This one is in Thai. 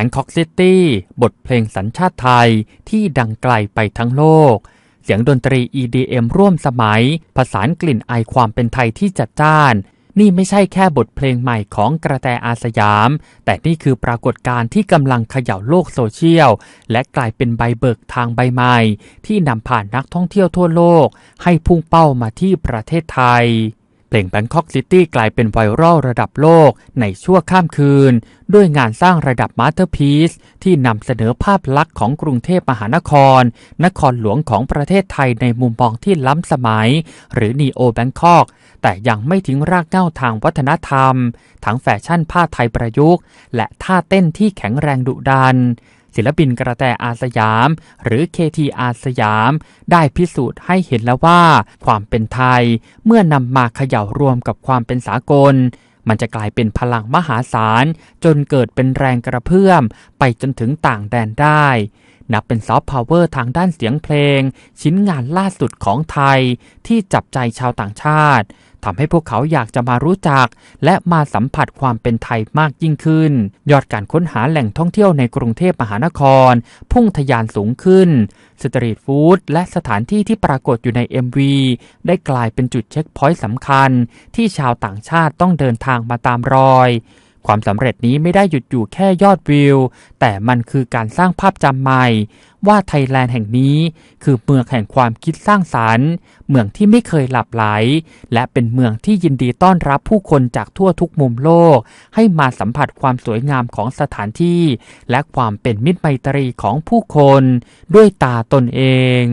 Bangkok City บทเพลงสัญชาติไทยที่ดังไกลไปทั้งโลก เสียงดนตรี EDM ร่วมสมัย ผสานกลิ่นอายความเป็นไทยที่จัดจ้าน นี่ไม่ใช่แค่บทเพลงใหม่ของกระแตอาสยาม แต่นี่คือปรากฏการณ์ที่กำลังเขย่าโลกโซเชียล และกลายเป็นใบเบิกทางใบใหม่ ที่นำผ่านนักท่องเที่ยวทั่วโลก ให้พุ่งเป้ามาที่ประเทศไทย เพลง Bangkok City กลายเป็นไวรัลระดับโลกในชั่วข้ามคืน ด้วยงานสร้างระดับมาสเตอร์พีซที่นำเสนอภาพลักษณ์ของกรุงเทพมหานคร นครหลวงของประเทศไทยในมุมมองที่ล้ำสมัย หรือ Neo Bangkok แต่ยังไม่ทิ้งรากเหง้าทางวัฒนธรรม ทั้งแฟชั่นผ้าไทยประยุกต์ และท่าเต้นที่แข็งแรงดุดัน ศิลปินกระแตอาสยาม หรือ KT อาสยาม ได้พิสูจน์ให้เห็นแล้วว่า ความเป็นไทยเมื่อนำมาเขย่ารวมกับความเป็นสากล มันจะกลายเป็นพลังมหาศาล จนเกิดเป็นแรงกระเพื่อม ไปจนถึงต่างแดนได้นับเป็นซอฟต์พาวเวอร์ทางด้านเสียงเพลง ชิ้นงานล่าสุดของไทยที่จับใจชาวต่างชาติ ทำให้พวกเขาอยากจะมารู้จัก และมาสัมผัสความเป็นไทยมากยิ่งขึ้น ยอดการค้นหาแหล่งท่องเที่ยวในกรุงเทพมหานคร พุ่งทะยานสูงขึ้น สตรีทฟู้ดและสถานที่ที่ปรากฏอยู่ใน MV ได้กลายเป็นจุดเช็คพอยต์สำคัญ ที่ชาวต่างชาติต้องเดินทางมาตามรอย ความสำเร็จนี้ไม่ได้หยุดอยู่แค่ยอดวิว แต่มันคือการสร้างภาพจำใหม่ ว่าไทยแลนด์แห่งนี้ คือเมืองแห่งความคิดสร้างสารรค์ เมืองที่ไม่เคยหลับไหล และเป็นเมืองที่ยินดีต้อนรับผู้คนจากทั่วทุกมุมโลก ให้มาสัมผัสความสวยงามของสถานที่ และความเป็นมิตรไมตรีของผู้คน ด้วยตาตนเอง